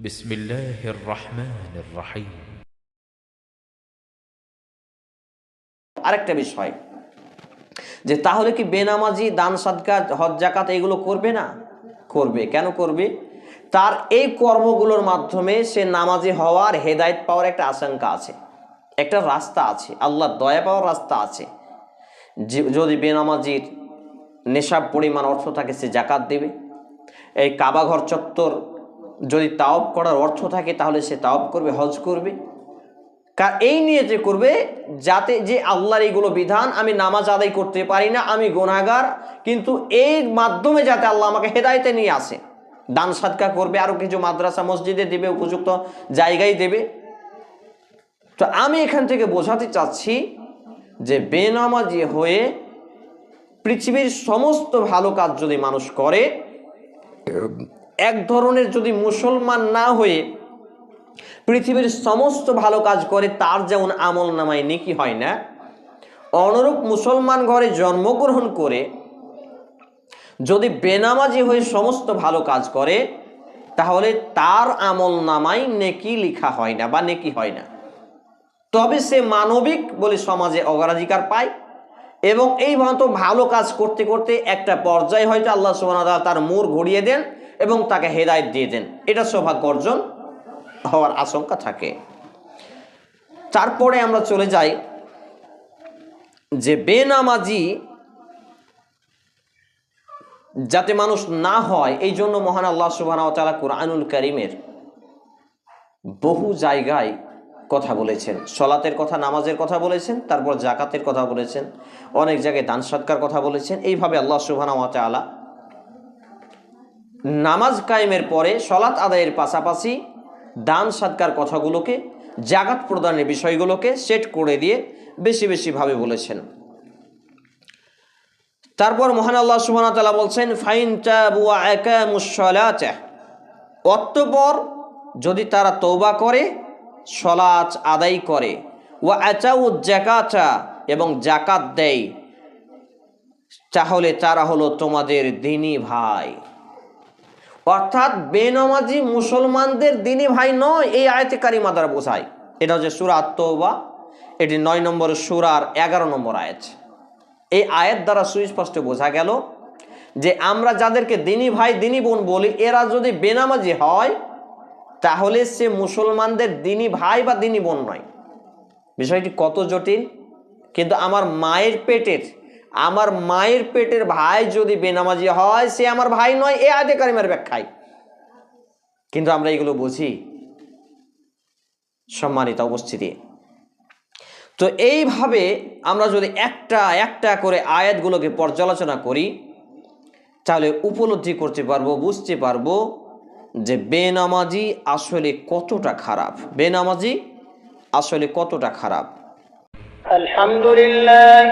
بسم الله الرحمن الرحيم আরেকটা বিষয় যে তাহলে কি বেনামাজি দান সাদকা হজ জাকাত এগুলো করবে না করবে কেন করবে তার এই কর্মগুলোর মাধ্যমে সে নামাজি হওয়ার হেদায়েত পাওয়ার একটা আশঙ্কা আছে একটা রাস্তা আছে আল্লাহর দয়া পাওয়ার রাস্তা আছে যে- যদি বেনামাজির নেশাব পরিমাণ অর্থ থাকে সে জাকাত দেবে এই কাবাঘর চত্বর যদি তাওব করার অর্থ থাকে, তাহলে সে তাওব করবে, হজ করবে। কার এই নিয়ে যে করবে, যাতে যে আল্লাহর এইগুলো বিধান, আমি নামাজ আদায় করতে পারি না, আমি গোনাগার কিন্তু এই মাধ্যমে যাতে আল্লাহ আমাকে হেদায়তে নিয়ে আসে। দান সাদকা করবে আরও কিছু মাদ্রাসা, মসজিদে দেবে, উপযুক্ত জায়গায় দেবে। তো আমি এখান থেকে বোঝাতে চাচ্ছি যে বেনামাজি হয়ে পৃথিবীর সমস্ত ভালো কাজ যদি মানুষ করে এক ধরনের যদি মুসলমান না হয়ে পৃথিবীর সমস্ত ভালো কাজ করে, তার যেমন আমল নামায় নেকি হয় না, অনুরূপ মুসলমান ঘরে জন্মগ্রহণ করে, যদি বেনামাজি হয়ে সমস্ত ভালো কাজ করে, তাহলে তার আমল নামায় নেকি লিখা হয় না বা নেকি হয় না। তবে সে মানবিক বলে সমাজে অগ্রাধিকার পায়। এবং এই মতো ভালো কাজ করতে করতে একটা পর্যায়ে হয়তো আল্লাহ ওয়া তার মোড় ঘুরিয়ে দেন এবং তাকে হেদায়েত দিয়ে দেন। এটা সৌভাগ্য অর্জন হওয়ার আশঙ্কা থাকে। তারপরে আমরা চলে যাই যে বেনামাজি যাতে মানুষ না হয়, এই জন্য মহান আল্লাহ তাআলা কুরআনুল কারীমের বহু জায়গায় কথা বলেছেন, সলাতের কথা, নামাজের কথা বলেছেন, তারপর জাকাতের কথা বলেছেন, অনেক জায়গায় দান সৎকার কথা বলেছেন। এইভাবে আল্লাহ সুবহানাহু ওয়া তাআলা নামাজ কায়েমের পরে সলাৎ আদায়ের পাশাপাশি দান সাদকার কথাগুলোকে জাগাত প্রদানের বিষয়গুলোকে সেট করে দিয়ে বেশি বেশিভাবে বলেছেন। তারপর মহান আল্লাহ সুবহানাহু ওয়া তাআলা বলছেন, ফাইন অতঃপর যদি তারা তৌবা করে সলাচ আদায় করে। ওয়া আচাউ জাকাতা এবং জাকাত দেয়। তাহলে তারা হলো তোমাদের দিনী ভাই। অর্থাৎ বেনামাজি মুসলমানদের দিনী ভাই নয়, এই আয়তে কারিমা দ্বারা বোঝায়। এটা হচ্ছে সুরা আত্মবা এটি নয় নম্বর সুরার এগারো নম্বর আয়াত। এই আয়াত দ্বারা সুস্পষ্ট বোঝা গেল যে আমরা যাদেরকে দিনী ভাই, দিনী বোন বলি, এরা যদি বেনামাজি হয় তাহলে সে মুসলমানদের দিনী ভাই বা দিনী বোন নয়। বিষয়টি কত জটিল? কিন্তু আমার মায়ের পেটের, আমার মায়ের পেটের ভাই যদি বেনামাজি হয়, সে আমার ভাই নয়, এ আয়তে কারিমের ব্যাখ্যায়। কিন্তু আমরা এগুলো বুঝি। সম্মানিত উপস্থিতি। তো এইভাবে আমরা যদি একটা একটা করে আয়াতগুলোকে পর্যালোচনা করি, তাহলে উপলব্ধি করতে পারব, বুঝতে পারব যে বেনামাজি আসলে কতটা খারাপ? বেনামাজি আসলে কতটা খারাপ? আলহামদুলিল্লাহ